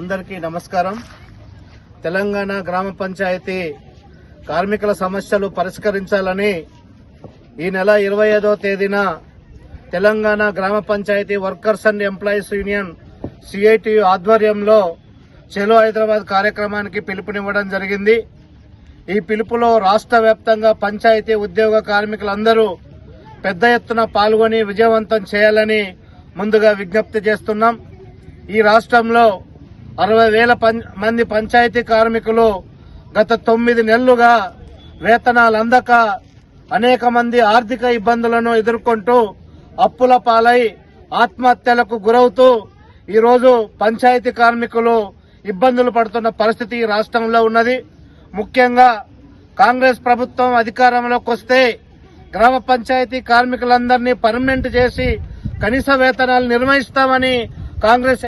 అందరికీ నమస్కారం. తెలంగాణ గ్రామ పంచాయతీ కార్మికుల సమస్యలు పరిష్కరించాలని ఈ నెల ఇరవై ఐదో తేదీన తెలంగాణ గ్రామ panchayat workers and employees union CIT ఆధ్వర్యంలో చెలో హైదరాబాద్ కార్యక్రమానికి పిలుపునివ్వడం జరిగింది. ఈ పిలుపులో రాష్ట్ర వ్యాప్తంగా పంచాయతీ ఉద్యోగ కార్మికులందరూ పెద్ద ఎత్తున పాల్గొని విజయవంతం చేయాలని ముందుగా విజ్ఞప్తి చేస్తున్నాం. ఈ రాష్ట్రంలో అరవై వేల పం- మంది పంచాయతీ కార్మికులు గత తొమ్మిది నెలలుగా వేతనాలు అందక అనేక మంది ఆర్థిక ఇబ్బందులను ఎదుర్కొంటూ అప్పుల పాలై ఆత్మహత్యలకు గురవుతూ ఈరోజు పంచాయతీ కార్మికులు ఇబ్బందులు పడుతున్న పరిస్థితి ఈ రాష్ట్రంలో ఉన్నది. ముఖ్యంగా కాంగ్రెస్ ప్రభుత్వం అధికారంలోకి వస్తే గ్రామ పంచాయతీ కార్మికులందరినీ పర్మనెంట్ చేసి కనీస వేతనాలు నిర్వహిస్తామని కాంగ్రెస్